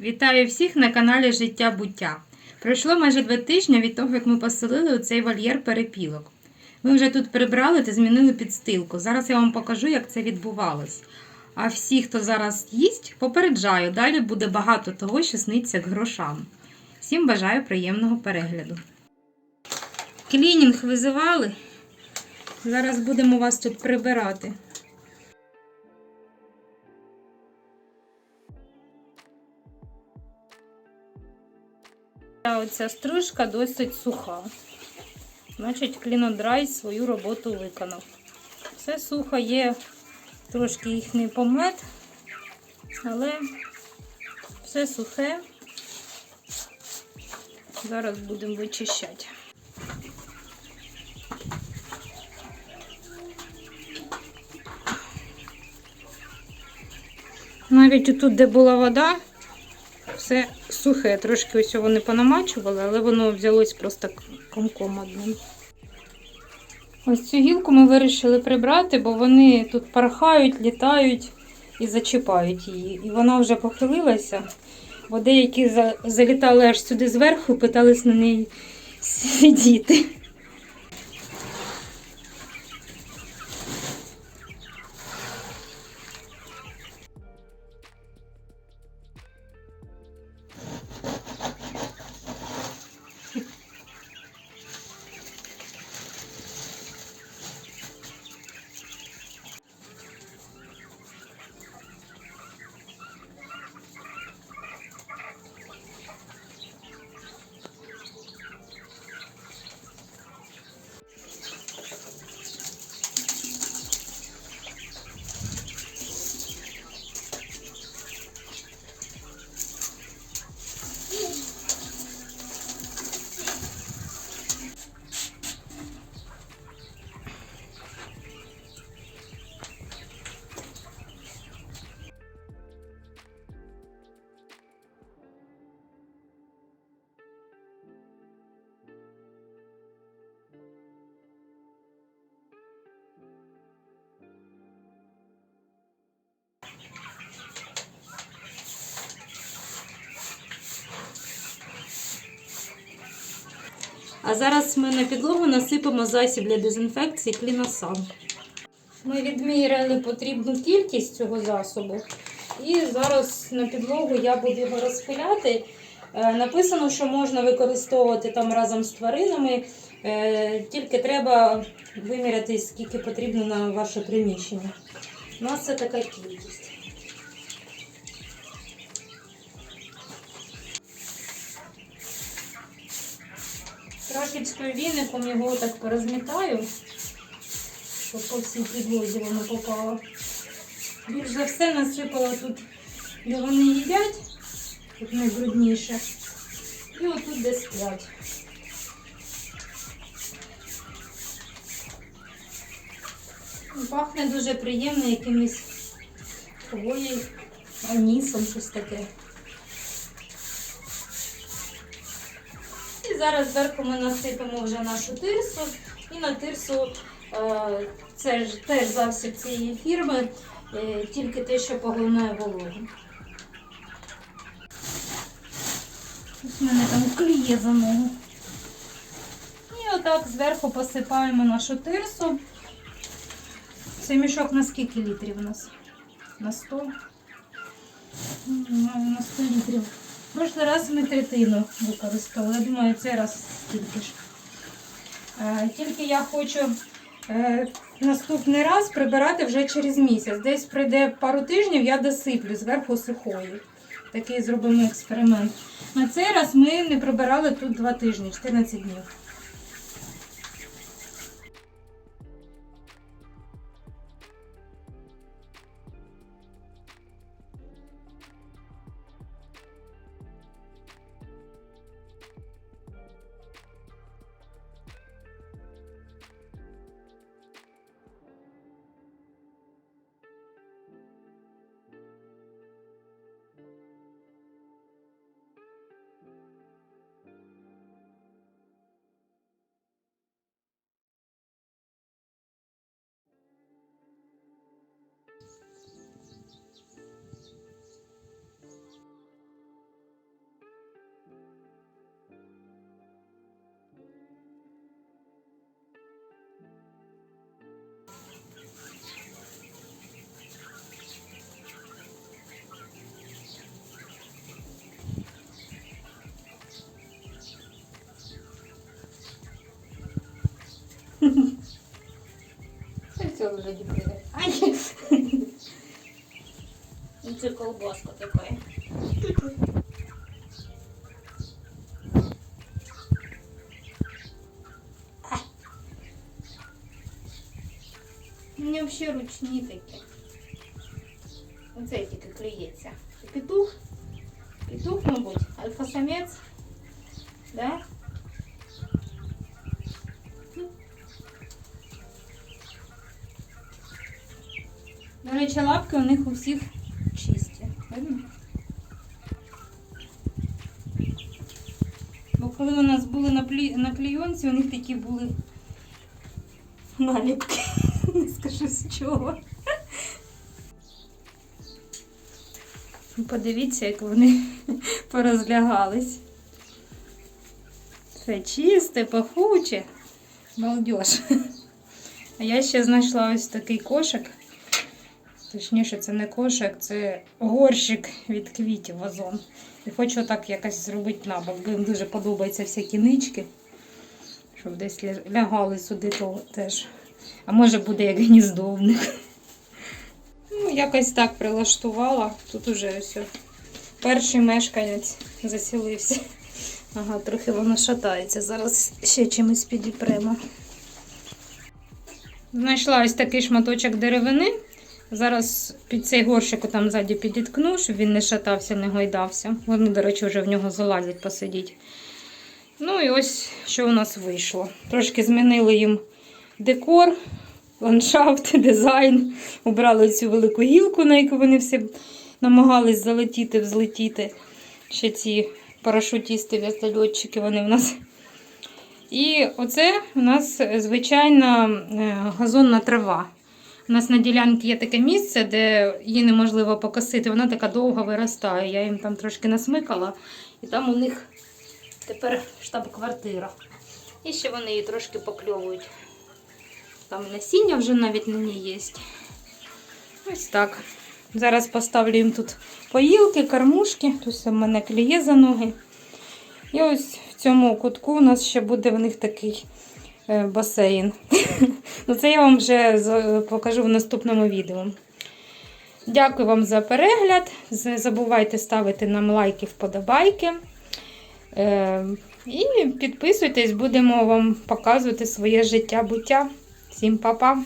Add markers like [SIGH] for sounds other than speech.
Вітаю всіх на каналі Життя Буття. Пройшло майже два тижні від того, як ми поселили у цей вольєр перепілок. Ми вже тут прибрали та змінили підстилку. Зараз я вам покажу, як це відбувалось. А всі, хто зараз їсть, попереджаю, далі буде багато того, що сниться к грошам. Всім бажаю приємного перегляду. Клінінг визивали. Зараз будемо вас тут прибирати. Оця стружка досить суха. Значить, клінодрай свою роботу виконав. Все сухо, є трошки їхній помет, але все сухе. Зараз будемо вичищати. Навіть тут, де була вода, все сухе. Трошки ось вони понамачували, але воно взялось просто комком одним. Ось цю гілку ми вирішили прибрати, бо вони тут порхають, літають і зачіпають її. І вона вже похилилася, бо деякі залітали аж сюди зверху і питались на неї сидіти. А зараз ми на підлогу насипемо засіб для дезінфекції кліносан. Ми відміряли потрібну кількість цього засобу. І зараз на підлогу я буду його розпиляти. Е, Написано, що можна використовувати там разом з тваринами, Е, тільки треба виміряти, скільки потрібно на ваше приміщення. У нас це така кількість. Трошечки віником його так порозмітаю, щоб по всій підлозі воно попало. Більш за все насипала тут, де вони їдять, тут найбрудніше. І отут де сплять. Пахне дуже приємно якимось хвоєю, анісом, щось таке. Зараз зверху ми насипемо вже нашу тирсу. І на тирсу е, це ж теж засіб цієї фірми, е, тільки те, що поглинає вологу. Ось в мене там кліє за ногу. І отак зверху посипаємо нашу тирсу. Це мішок на скільки літрів у нас? На 100? На 100 літрів. Прошлий раз ми третину використовували. Я думаю, цей раз стільки ж. Е, Тільки я хочу е, наступний раз прибирати вже через місяць. Десь пройде пару тижнів, я досиплю зверху сухої. Такий зробимо експеримент. На цей раз ми не прибирали тут два тижні, 14 днів. в вигляді прийде. Ай! Ну, Це колбаска така. У мене взагалі ручні такі. Оце тільки клюється. Це Петух. Петух, мабуть, альфа-самець. Да? До речі, лапки у них у всіх чисті. Видно? Бо коли у нас були на, плі... на клійонці, у них такі були наліпки. [LAUGHS] Не скажу з чого. Ну, Подивіться, як вони [LAUGHS] порозлягались. Все чисте, пахуче. Балдеж. [LAUGHS] А я ще знайшла ось такий кошик. Точніше, це не кошик, це горщик від квітів вазон. І хочу так якось зробити бо їм дуже подобаються всякі нички. Щоб десь лягали сюди то теж. А може буде як гніздо в них. Ну, якось так прилаштувала. Тут уже ось перший мешканець засілився. Ага, трохи воно шатається. Зараз ще чимось підіпремо. Знайшла ось такий шматочок деревини. Зараз під цей горщик там ззаді підіткну, щоб він не шатався, не гойдався. Вони, до речі, вже в нього залазять посидіть. Ну і ось що у нас вийшло. Трошки змінили їм декор, ландшафт, [LAUGHS] дизайн. Убрали цю велику гілку, на яку вони всі намагались залетіти, взлетіти. Ще ці парашутісти, вертольотчики, вони в нас. І оце у нас звичайна е, газонна трава. У нас на ділянці є таке місце, де її неможливо покосити. Вона така довго виростає. Я їм там трошки насмикала, і там у них тепер штаб-квартира. І ще вони її трошки покльовують. Там насіння вже навіть на ній є. Ось так. Зараз поставлю їм тут поїлки, кормушки. Тут в мене кліє за ноги. І ось в цьому кутку у нас ще буде в них такий басейн. [LAUGHS] Ну, це я вам вже покажу в наступному відео. Дякую вам за перегляд. Не забувайте ставити нам лайки, вподобайки. Е, І підписуйтесь, будемо вам показувати своє життя буття. Всім па-па!